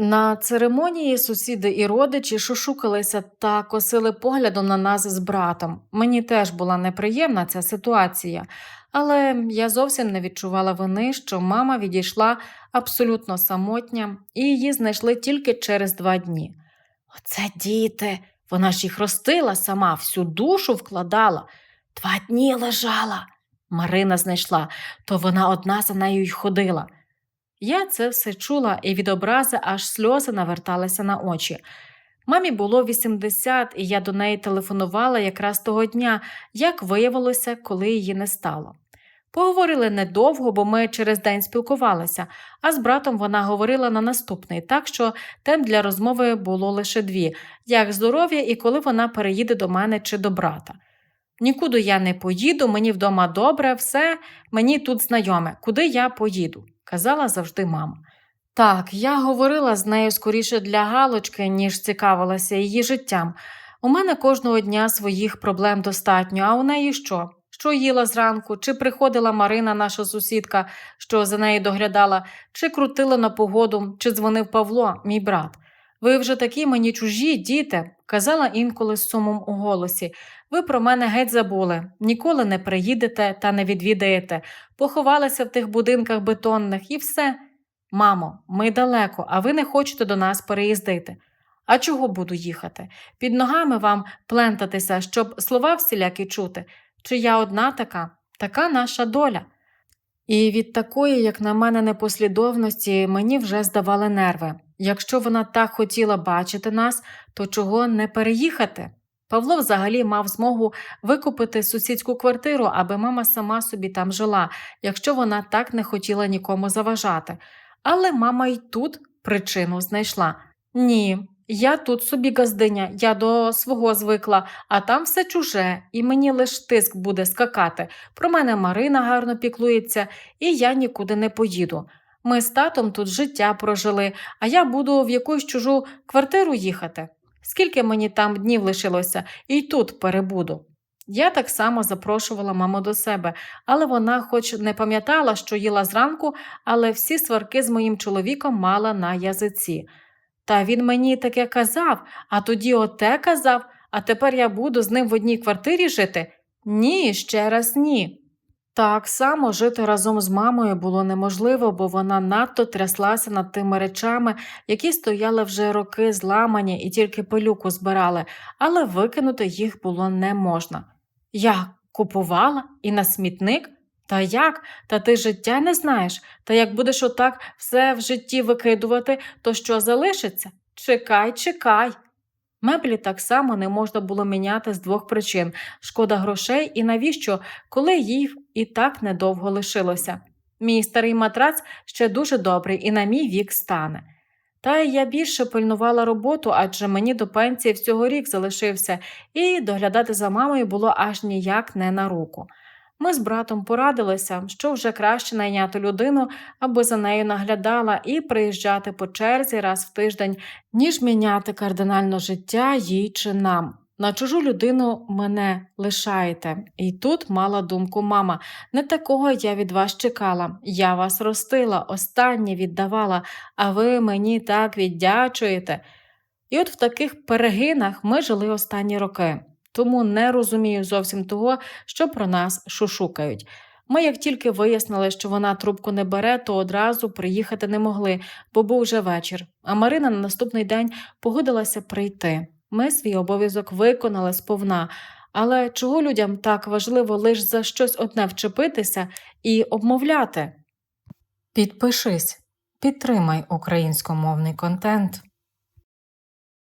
На церемонії сусіди і родичі шушукалися та косили поглядом на нас з братом. Мені теж була неприємна ця ситуація, але я зовсім не відчувала вини, що мама відійшла абсолютно самотня, і її знайшли тільки через два дні. Оце діти, вона ж їх ростила сама, всю душу вкладала. Два дні лежала. Марина знайшла, то вона одна за нею й ходила. Я це все чула, і від образи аж сльози наверталися на очі. Мамі було 80, і я до неї телефонувала якраз того дня, як виявилося, коли її не стало. Поговорили недовго, бо ми через день спілкувалися, а з братом вона говорила на наступний, так що тем для розмови було лише дві: як здоров'я і коли вона переїде до мене чи до брата. Нікуди я не поїду, мені вдома добре, все, мені тут знайоме, куди я поїду, казала завжди мама. Так, я говорила з нею скоріше для галочки, ніж цікавилася її життям. У мене кожного дня своїх проблем достатньо, а у неї що? Що їла зранку, чи приходила Марина, наша сусідка, що за нею доглядала, чи крутила на погоду, чи дзвонив Павло, мій брат. Ви вже такі мені чужі, діти, казала інколи з сумом у голосі. Ви про мене геть забули, ніколи не приїдете та не відвідаєте, поховалися в тих будинках бетонних і все. Мамо, ми далеко, а ви не хочете до нас переїздити. А чого буду їхати? Під ногами вам плентатися, щоб слова всілякі чути. Чи я одна така? Така наша доля. І від такої, як на мене, непослідовності мені вже здавали нерви. Якщо вона так хотіла бачити нас, то чого не переїхати? Павло взагалі мав змогу викупити сусідську квартиру, аби мама сама собі там жила, якщо вона так не хотіла нікому заважати. Але мама й тут причину знайшла. Ні, я тут собі газдиня, я до свого звикла, а там все чуже, і мені лиш тиск буде скакати. Про мене Марина гарно піклується, і я нікуди не поїду. Ми з татом тут життя прожили, а я буду в якусь чужу квартиру їхати. Скільки мені там днів лишилося, і й тут перебуду. Я так само запрошувала маму до себе, але вона, хоч не пам'ятала, що їла зранку, але всі сварки з моїм чоловіком мала на язиці. Та він мені таке казав, а тоді оте казав, а тепер я буду з ним в одній квартирі жити? Ні, ще раз ні. Так само жити разом з мамою було неможливо, бо вона надто тряслася над тими речами, які стояли вже роки зламані і тільки пилюку збирали, але викинути їх було не можна. Я купувала і на смітник? Та як? Та ти життя не знаєш. Та як будеш отак все в житті викидувати, то що залишиться? Чекай, чекай. Меблі так само не можна було міняти з двох причин шкода грошей і навіщо, коли їй і так недовго лишилося. Мій старий матрац ще дуже добрий і на мій вік стане. Та я більше пильнувала роботу, адже мені до пенсії всього рік залишився, і доглядати за мамою було аж ніяк не на руку. Ми з братом порадилися, що вже краще найняти людину, аби за нею наглядала, і приїжджати по черзі раз в тиждень, ніж міняти кардинально життя їй чи нам. На чужу людину мене лишаєте. І тут мала думку мама. Не такого я від вас чекала. Я вас ростила, останнє віддавала, а ви мені так віддячуєте. І от в таких перегинах ми жили останні роки. Тому не розумію зовсім того, що про нас шушукають. Ми, як тільки вияснили, що вона трубку не бере, то одразу приїхати не могли, бо був вже вечір. А Марина на наступний день погодилася прийти. Ми свій обов'язок виконали сповна. Але чого людям так важливо лише за щось одне вчепитися і обмовляти? Підпишись, підтримай українськомовний контент.